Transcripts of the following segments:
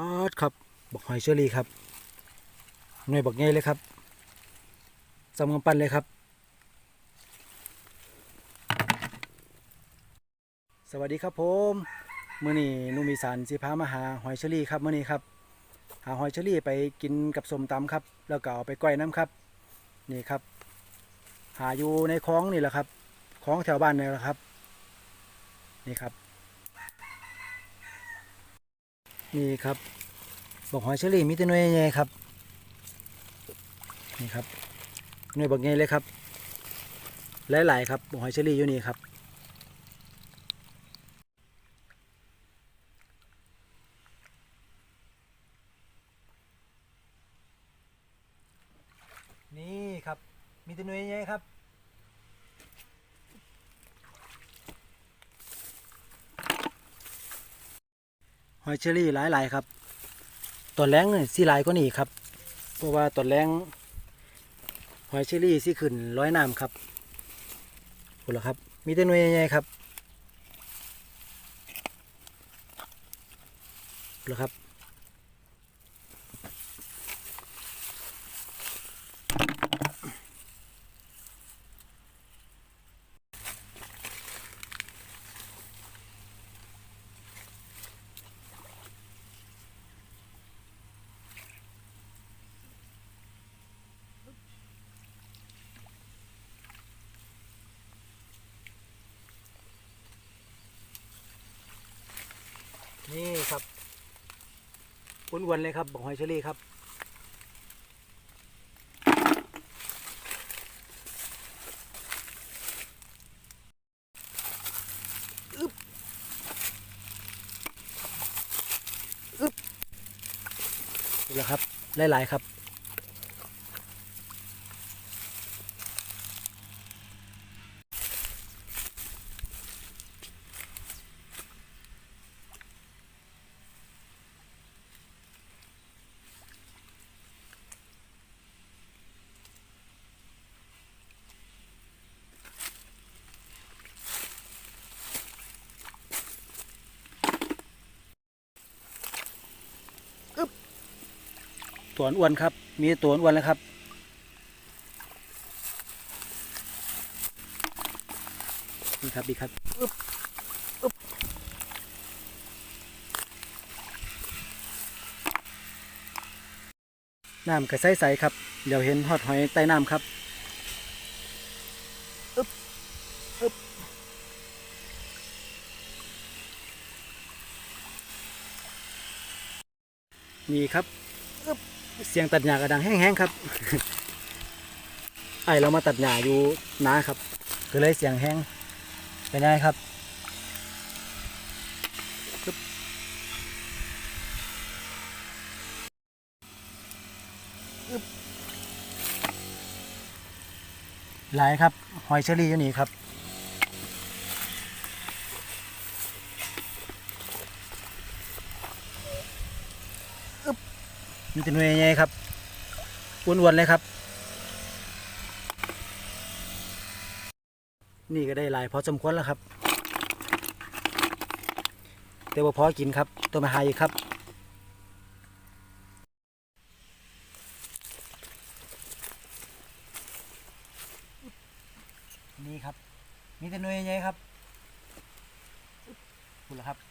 ป๊อดครับบักหอยเชอรี่ครับหน่วยบักใหญ่เลยครับสำกำปั้นเลยครับ สวัสดีครับผมเมื้อนี้นุ่มีสานสิพามาหาหอยเชอรี่ครับเมื้อนี้ครับ หาหอยเชอรี่ไปกินกับสมตำครับ แล้วก็เอาไปก้อยน้ำครับ นี่ครับ หาอยู่ในคลองนี่แหละครับคลองแถวบ้านนี่แหละครับ นี่ครับ นี่ครับ บอกหอยเชอรี่มีแต่หน่วยใหญ่ครับ นี่ครับหน่วยบอกใหญ่เลยครับ หลายๆครับบอกหอยเชอรี่อยู่นี่ครับนี่ครับ มีแต่หน่วยใหญ่ครับ หอยเชอรี่หลายๆครับตอนแรงเนี่ยสีหลายก็หนีครับ เพราะว่าตอนแรงหอยเชอรี่สีขึ้นร้อยน้ำครับหมดแล้วครับ มีแต่หน่วยใหญ่ๆครับหมดแล้วครับ นี่ครับอ้วนๆเลยครับบอกหอยเชอรี่ครับ อึบอึบนี่แหละครับ หลาย ๆ ครับ ตัวอ้วนครับ มีตัวอ้วนแล้วครับ นี่ครับดีครับอึบอึบน้ำกระใสๆครับ เดี๋ยวเห็นหอดหอยใต้น้ำครับอึบอึบนี่ครับ เสียงตัดหญ้ากระดังแห้งๆครับ ไอเรามาตัดหญ้าอยู่นาครับ ก็เลยเสียงแห้งเป็นไงครับปึ๊บอึ๊บหลายครับ หอยเชอรี่อยู่นี่ครับ มีแต่หน่วยใหญ่ๆครับอ้วนๆเลยครับ นี่ก็ได้หลายพอสมควรแล้วครับ แต่ว่าพอกินครับ ตัวมาหาอีกครับ นี่ครับ มีแต่หน่วยใหญ่ๆครับคุณละครับ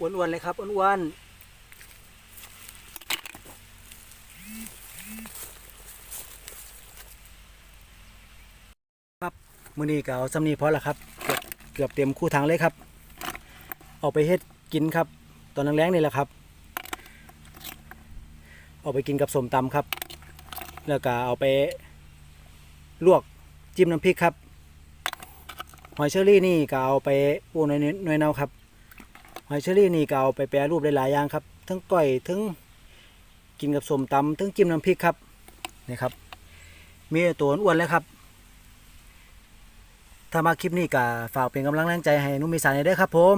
อ้วนๆเลยครับอ้วนๆครับมือนี้ก็เอาสำนี้พอละครับเกือบเกือบเต็มคู่ทางเลยครับ เอาไปเฮ็ดกินครับ ตอนแรงๆนี่แหละครับเอาไปกินกับสมตำครับ แล้วก็เอาไปลวกจิ้มน้ำพริกครับ หอยเชอรี่นี่ก็เอาไปปูในในเนาครับ หอยเชอรี่นี่ก็เอาไปแปรรูปได้หลายอย่างครับ ทั้งก้อยทั้งกินกับส้มตำถึงจิ้มน้ำพริกครับนี่ครับ มีตัวอ้วนแล้วครับ ถ้ามาคลิปนี้ก็ฝากเป็นกำลังแรงใจให้นุ่มมีสานด้วยครับ ผม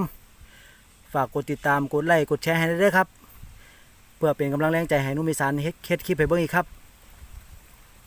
ฝากกดติดตามกดไลค์กดแชร์ให้ได้วยครับ เพื่อเป็นกำลังแรงใจให้นุ่มมีสานเฮ็ดเฮ็ดคลิปให้เบิ่งอีกครับ